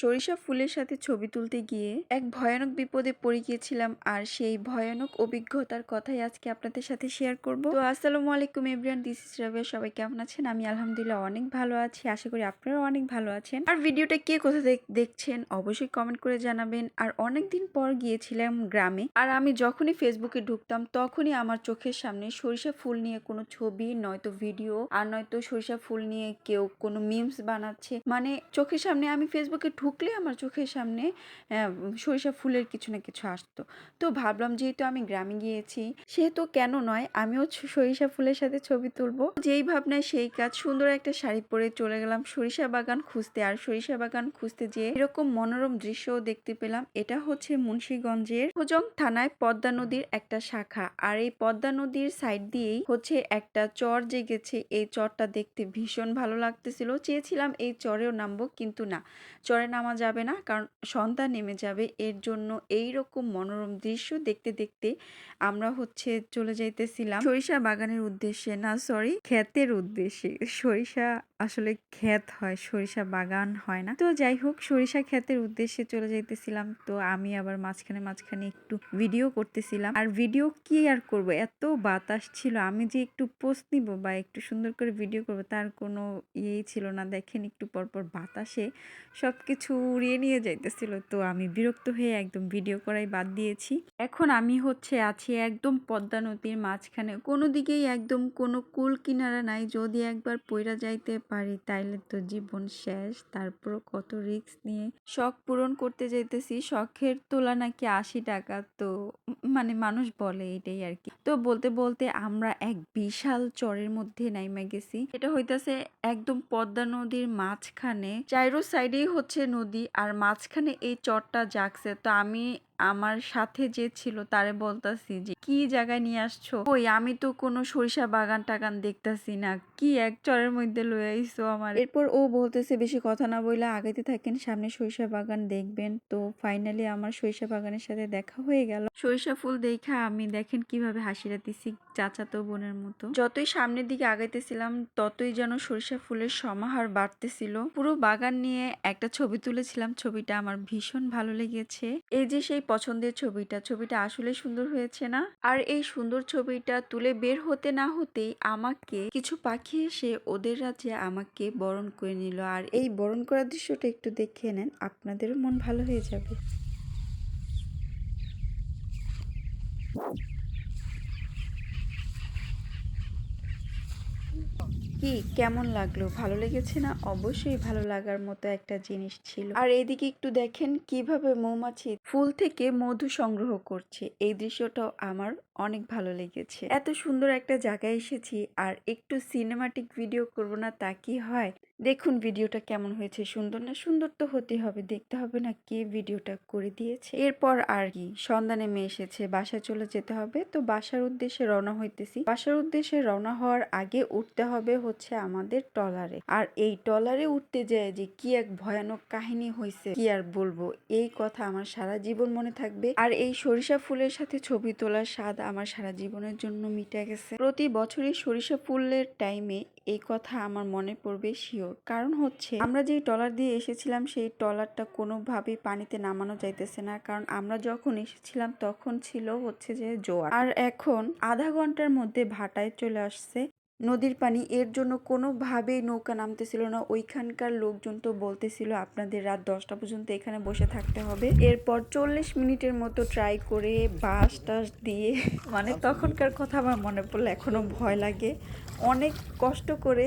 সরিষা ফুলের সাথে ছবি তুলতে গিয়ে এক ভয়ানক বিপদে পড়ে গিয়েছিলাম আর সেই ভয়ানক অভিজ্ঞতার কথাই আজকে আপনাদের সাথে শেয়ার করব। তো আসসালামু আলাইকুম এভরিওয়ান দিস ইস রাবিয়া সবাই কেমন আছেন? আমি আলহামদুলিল্লাহ অনেক ভালো আছি, আশা করি আপনারাও অনেক ভালো আছেন। আর ভিডিওটা কে কোথা থেকে দেখছেন অবশ্যই কমেন্ট করে জানাবেন। আর অনেক দিন পর গিয়েছিলাম গ্রামে, আর আমি যখনই ফেসবুকে ঢুকতাম তখনই আমার চোখের সামনে সরিষা ফুল নিয়ে কোনো ছবি, নয়তো ভিডিও আর নয়তো সরিষা ফুল নিয়ে কেউ কোনো মিমস বানাচ্ছে। মানে চোখের সামনে আমি ফেসবুকে ঢুকলে আমার চোখের সামনে সরিষা ফুলের কিছু না কিছু আসতো। তো ভাবলাম যেহেতু আমি গ্রামে গিয়েছি, সেহেতু কেন নয়, আমিও সরিষা ফুলের সাথে ছবি তুলবো। যেই ভাবনায় সেই কাজ, সুন্দর একটা শাড়ি পরে চলে গেলাম সরিষা বাগান খুঁজতে। আর সরিষা বাগান খুঁজতে যেয়ে এরকম মনোরম দৃশ্যও দেখতে পেলাম। এটা হচ্ছে মুন্সীগঞ্জের হোজং থানায় পদ্মা নদীর একটা শাখা। আর এই পদ্মা নদীর সাইড দিয়েই হচ্ছে একটা চর জেগেছে। এই চরটা দেখতে ভীষণ ভালো লাগতেছিল। চেয়েছিলাম এই চরেও নামবো, কিন্তু না। চরে নামা যাবে না, কারণ সন্ধ্যা নেমে যাবে। এর জন্য এই রকম মনোরম দৃশ্য দেখতে দেখতে আমরা হচ্ছে চলে যাইতেছিলাম সরিষা বাগানের উদ্দেশ্যে, না সরি ক্ষেতের উদ্দেশ্যে। সরিষা আসলে ক্ষেত হয়, সরিষা বাগান হয় না। তো যাই হোক সরিষা ক্ষেতের উদ্দেশ্যে চলে যাইতেছিলাম। তো আমি আবার মাঝখানে মাঝখানে একটু ভিডিও করতেছিলাম। আর ভিডিও কি আর করব? এত বাতাস ছিল। আমি যে একটু পোস্ট নিব বা একটু সুন্দর করে ভিডিও করব, তার কোনো ইয়েই ছিল না। দেখেন একটু পরপর বাতাসে সব কিছু উড়িয়ে নিয়ে যাইতেছিল। তো আমি বিরক্ত হয়ে একদম ভিডিও করাই বাদ দিয়েছি। এখন আমি হচ্ছে আছি একদম পদ্মা নদীর মাঝখানে। কোনো দিকেই একদম কোনো কুল কিনারা নাই। যদি একবার পইরা যাইতে পারি, তাইলে তো জীবন শেষ। তারপর কত রিস্ক নিয়ে শখ পূরণ করতে যাইতেছি, শখের তোলা নাকি আশি টাকা। তো মানে মানুষ বলে এটাই আর কি। তো বলতে বলতে আমরা এক বিশাল চরের মধ্যে নাইমা গেছি। এটা হইতাছে একদম পদ্মা নদীর মাঝখানে। চাইরো সাইডেই হচ্ছে নদী, আর মাঝখানে এই চরটা জাগছে। তো আমি আমার সাথে যে ছিল তারে বলতাছি যে, কি জায়গায় নিয়ে আসছো? ওই আমি তো কোনো সরিষা বাগান টাগান দেখতাছি না। কি এক চরের মধ্যে লয়ে আইছো আমার? এরপর ও বলতেছে, বেশি কথা না বইলে আগাইতে থাকেন, সামনে সরিষা বাগান দেখবেন। তো ফাইনালি আমার সরিষা বাগানের সাথে দেখা হয়ে গেল। সরিষা ফুল দেখা আমি দেখেন কীভাবে হাসিরা দিছি চাচাতো বোনের মতো। যতই সামনের দিকে আগাইতেছিলাম, ততই যেন সরিষা ফুলের সমাহার বাড়তেছিল। পুরো বাগান নিয়ে একটা ছবি তুলেছিলাম, ছবিটা আমার ভীষণ ভালো লেগেছে। এই যে সেই পছন্দের ছবিটা ছবিটা আসলে সুন্দর হয়েছে না? আর এই সুন্দর ছবিটা তুলে বের হতে না হতেই আমাকে কিছু পাখি এসে ওদের রাজ্যে আমাকে বরণ করে নিল। আর এই বরণ করার দৃশ্যটা একটু দেখে নেন, আপনাদেরও মন ভালো হয়ে যাবে। কি, কেমন লাগল? ভালো লেগেছে না? অবশ্যই ভালো লাগার মতো একটা জিনিস ছিল। আর এদিকে একটু দেখেন কীভাবে মৌমাছি ফুল থেকে মধু সংগ্রহ করছে। এই দৃশ্যটাও আমার অনেক ভালো লেগেছে। এত সুন্দর একটা জায়গায় এসেছি আর একটু সিনেমাটিক ভিডিও করব না তা কি হয়? দেখুন ভিডিওটা কেমন হয়েছে, সুন্দর না? সুন্দর তো হতে হবে, দেখতে হবে না কে ভিডিওটা করে দিয়েছে। এরপর আর কি সন্ধ্যা নেমে এসেছে, বাসায় চলে যেতে হবে। তো বাসার উদ্দেশ্যে রওনা হইতেছি। বাসার উদ্দেশ্যে রওনা হওয়ার আগে উঠতে হবে হচ্ছে আমাদের টলারে আর এই টলারে উঠতে যায় যে কি এক ভয়ানক কাহিনী হয়েছে কি আর বলব? এই কথা আমার সারা জীবন মনে থাকবে। আর এই সরিষা ফুলের সাথে ছবি তোলার স্বাদ আমার সারা জীবনের জন্য মিটে গেছে। প্রতি বছরই সরিষা ফুলের টাইমে এই কথা আমার মনে পড়বে শিওর কারণ হচ্ছে, আমরা যেই টলার দিয়ে এসেছিলাম, সেই টলারটা কোনোভাবেই পানিতে নামানো যাইতেছে না। কারণ আমরা যখন এসেছিলাম, তখন ছিল হচ্ছে যে জোয়ার। আর এখন আধা ঘণ্টার মধ্যে ভাটায় চলে আসছে। নদীর পানি, এর জন্য কোনোভাবেই নৌকা নামতেছিল না। ওইখানকার লোকজন তো বলতেছিল, আপনাদের রাত দশটা পর্যন্ত এখানে বসে থাকতে হবে। এরপর চল্লিশ মিনিটের মতো ট্রাই করে বাস টাস দিয়ে মানে তখনকার কথা আমার মনে পড়লে এখনও ভয় লাগে। অনেক কষ্ট করে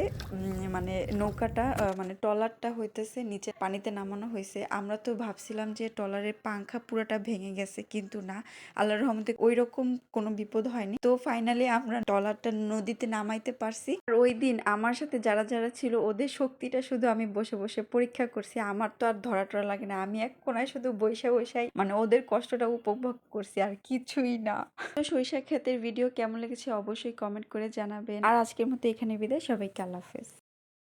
মানে নৌকাটা মানে ট্রলারটা হইতেছে, নিচে পানিতে নামানো হয়েছে আমরা তো ভাবছিলাম যে ট্রলারের পাংখা পুরোটা ভেঙে গেছে, কিন্তু না, আল্লাহর রহমতে ওই রকম কোনো বিপদ হয়নি। তো ফাইনালি আমরা ট্রলারটা নদীতে নামাইতে পারছি। আর ওই দিন আমার সাথে যারা যারা ছিল, ওদের শক্তিটা শুধু আমি বসে বসে পরীক্ষা করছি। আমার তো আর ধরা টরা লাগে না। আমি এক কোনায় শুধু বৈশা বৈশাই মানে ওদের কষ্টটা উপভোগ করছি আর কিছুই না। তো সরিষা ক্ষেতের ভিডিও কেমন লেগেছে অবশ্যই কমেন্ট করে জানাবেন। আর আজকের মতো এখানে বিদায়। সবাইকে আল্লাহ হাফেজ।